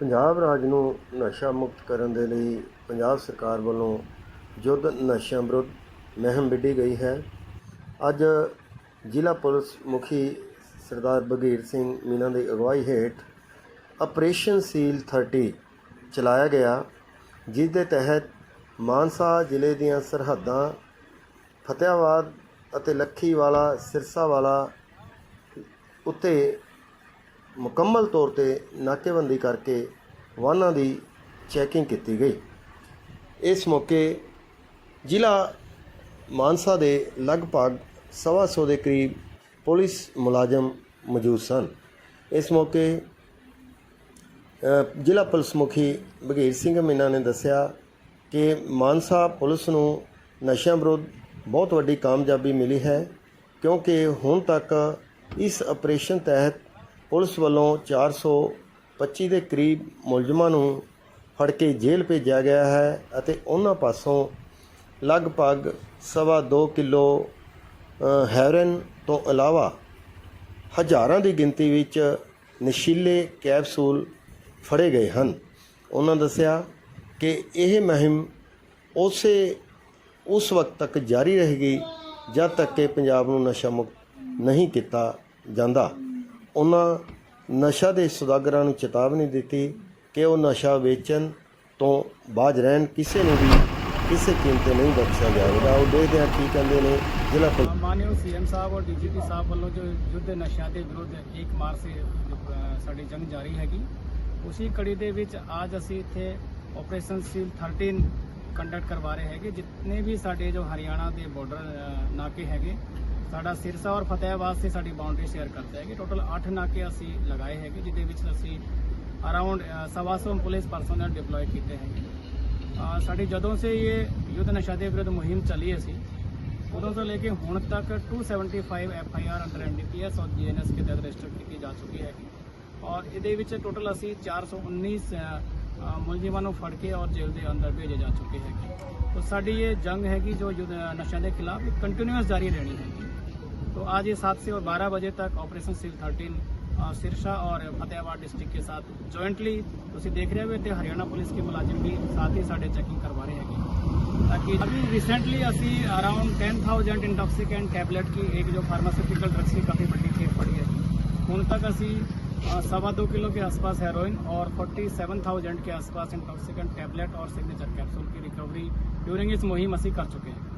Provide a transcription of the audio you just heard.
ਪੰਜਾਬ ਰਾਜ ਨੂੰ ਨਸ਼ਾ ਮੁਕਤ ਕਰਨ ਦੇ ਲਈ ਪੰਜਾਬ ਸਰਕਾਰ ਵੱਲੋਂ ਯੁੱਧ ਨਸ਼ਿਆਂ ਵਿਰੁੱਧ ਮੁਹਿੰਮ ਵਿੱਢੀ ਗਈ ਹੈ। ਅੱਜ ਜ਼ਿਲ੍ਹਾ ਪੁਲਿਸ ਮੁਖੀ ਸਰਦਾਰ ਬਗੀਰ ਸਿੰਘ ਮੀਨਾ ਦੀ ਅਗਵਾਈ ਹੇਠ ਆਪਰੇਸ਼ਨ ਸੀਲ 30 ਚਲਾਇਆ ਗਿਆ, ਜਿਸ ਦੇ ਤਹਿਤ ਮਾਨਸਾ ਜ਼ਿਲ੍ਹੇ ਦੀਆਂ ਸਰਹੱਦਾਂ ਫਤਿਆਬਾਦ ਅਤੇ ਲੱਖੀਵਾਲਾ, ਸਿਰਸਾਵਾਲਾ ਉੱਤੇ ਮੁਕੰਮਲ ਤੌਰ ਤੇ ਨਾਕੇਬੰਦੀ ਕਰਕੇ ਵਾਹਨਾਂ ਦੀ ਚੈਕਿੰਗ ਕੀਤੀ ਗਈ। ਇਸ ਮੌਕੇ ਜ਼ਿਲ੍ਹਾ ਮਾਨਸਾ ਦੇ ਲਗਭਗ ਸਵਾ ਸੌ ਦੇ ਕਰੀਬ ਪੁਲਿਸ ਮੁਲਾਜ਼ਮ ਮੌਜੂਦ ਸਨ। ਇਸ ਮੌਕੇ ਜ਼ਿਲ੍ਹਾ ਪੁਲਿਸ ਮੁਖੀ ਬਘੀਰ ਸਿੰਘ ਮੀਨਾ ਨੇ ਦੱਸਿਆ ਕਿ ਮਾਨਸਾ ਪੁਲਿਸ ਨੂੰ ਨਸ਼ਿਆਂ ਵਿਰੁੱਧ ਬਹੁਤ ਵੱਡੀ ਕਾਮਯਾਬੀ ਮਿਲੀ ਹੈ ਕਿਉਂਕਿ ਹੁਣ ਤੱਕ ਇਸ ਆਪਰੇਸ਼ਨ ਤਹਿਤ ਪੁਲਿਸ ਵੱਲੋਂ 425 ਦੇ ਕਰੀਬ ਮੁਲਜ਼ਮਾਂ ਨੂੰ ਫੜ ਕੇ ਜੇਲ੍ਹ ਭੇਜਿਆ ਗਿਆ ਹੈ ਅਤੇ ਉਹਨਾਂ ਪਾਸੋਂ ਲਗਭਗ ਸਵਾ ਦੋ ਕਿਲੋ ਅ, ਹੈਰੋਇਨ ਤੋਂ ਇਲਾਵਾ ਹਜ਼ਾਰਾਂ ਦੀ ਗਿਣਤੀ ਵਿੱਚ ਨਸ਼ੀਲੇ ਕੈਪਸੂਲ ਫੜੇ ਗਏ ਹਨ। ਉਹਨਾਂ ਦੱਸਿਆ ਕਿ ਇਹ ਮੁਹਿੰਮ ਉਸੇ ਉਸ ਵਕਤ ਤੱਕ ਜਾਰੀ ਰਹੇਗੀ ਜਦ ਤੱਕ ਕਿ ਪੰਜਾਬ ਨੂੰ ਨਸ਼ਾ ਮੁਕਤ ਨਹੀਂ ਕੀਤਾ ਜਾਂਦਾ। ਉਹਨਾਂ ਨਸ਼ਾ ਦੇ ਸੁਦਾਗਰਾਂ ਨੂੰ ਚੇਤਾਵਨੀ ਦਿੱਤੀ ਕਿ ਉਹ ਨਸ਼ਾ ਵੇਚਣ ਤੋਂ ਬਾਜ ਰਹਿਣ, ਕਿਸੇ ਨੂੰ ਵੀ ਕਿਸੇ ਕੀਮਤ ਨਹੀਂ ਬਖਸ਼ਿਆ ਜਾਵੇਗਾ। ਉਹ ਦੇਖਦੇ ਹਾਂ ਕੀ ਕਹਿੰਦੇ ਨੇ ਜ਼ਿਲ੍ਹਾ ਪੁਲਿਸ। ਮਾਨਯੋਗ ਸੀਐਮ ਸਾਹਿਬ ਔਰ ਡੀਜੀਪੀ ਸਾਹਿਬ ਵੱਲੋਂ ਜੋ ਯੁੱਧ ਨਸ਼ਿਆਂ ਦੇ ਵਿਰੁੱਧ 1 ਮਾਰਚ ਸੇ ਸਾਡੀ ਜੰਗ ਜਾਰੀ ਹੈਗੀ। ਉਸੇ ਕੜੀ ਦੇ ਵਿੱਚ ਅੱਜ ਅਸੀਂ ਇੱਥੇ ਆਪਰੇਸ਼ਨ ਸੀਲ 13 ਕੰਡਕਟ ਕਰਵਾ ਰਹੇ ਹੈਗੇ, ਜਿੰਨੇ ਵੀ ਸਾਡੇ ਜੋ ਹਰਿਆਣਾ ਦੇ ਬਾਰਡਰ ਨਾਕੇ ਹੈਗੇ ਸਾਡਾ ਸਿਰਸਾ ਔਰ ਫਤਿਹਾਬਾਦ ਸੇ ਸਾਡੀ ਬਾਉਂਡਰੀ ਸ਼ੇਅਰ ਕਰਦੇ ਹੈਗੇ। ਟੋਟਲ 8 ਨਾਕੇ ਅਸੀਂ ਲਗਾਏ ਹੈਗੇ ਜਿਹਦੇ ਵਿੱਚ ਅਸੀਂ ਅਰਾਊਂਡ ਸਵਾ ਸੌ ਪੁਲਿਸ ਪਰਸਨਲ ਡਿਪਲੋਏ ਕੀਤੇ ਹੈਗੇ। ਸਾਡੀ ਜਦੋਂ ਸੇ ਇਹ ਯੁੱਧ ਨਸ਼ਾ ਦੇ ਵਿਰੁੱਧ ਮੁਹਿੰਮ ਚੱਲੀ ਅਸੀਂ ਉਦੋਂ ਤੋਂ ਲੈ ਕੇ ਹੁਣ ਤੱਕ 275 F I R under NDPS ਔਰ ਜੀਐਨਐਸ ਕੇ ਤਹਿਤ ਰਜਿਸਟਰ ਕੀਤੀ ਜਾ ਚੁੱਕੀ ਹੈ ਔਰ ਇਹਦੇ ਵਿੱਚ ਟੋਟਲ ਅਸੀਂ 419 ਅ, ਅ, ਮੁਲਜ਼ਮਾਂ ਨੂੰ ਫੜ ਕੇ ਔਰ ਜੇਲ੍ਹ ਦੇ ਅੰਦਰ ਭੇਜੇ ਜਾ ਚੁੱਕੇ ਹੈਗੇ। ਤਾਂ ਸਾਡੀ ਇਹ ਜੰਗ ਹੈਗੀ ਜੋ ਯੁੱਧ ਨਸ਼ਿਆਂ ਦੇ ਖਿਲਾਫ ਕੰਟੀਨਿਊਸ ਜਾਰੀ ਰਹਿਣੀ ਹੈ तो आज ये सात से और बारह बजे तक ऑपरेशन सिल थर्टीन सिरसा और फतेहाबाद डिस्ट्रिक्ट के साथ ज्वाइंटली उसे देख रहे हुए थे। हरियाणा पुलिस के मुलाजिम भी साथ ही साढ़े चेकिंग करवा रहे हैं ताकि अभी रिसेंटली असी around ten thousand intoxicant tablet की एक जो फार्मास्यूटिकल ड्रग्स की काफ़ी बड़ी खेप पड़ी है। उन तक असी सवा दो किलो के आसपास हेरोइन और फोर्टी सेवन थाउज़ेंड के आसपास इंटॉक्सिकेंट टैबलेट और सिग्नेचर कैप्सूल की रिकवरी ड्यूरिंग इस मुहिम असी कर चुके हैं।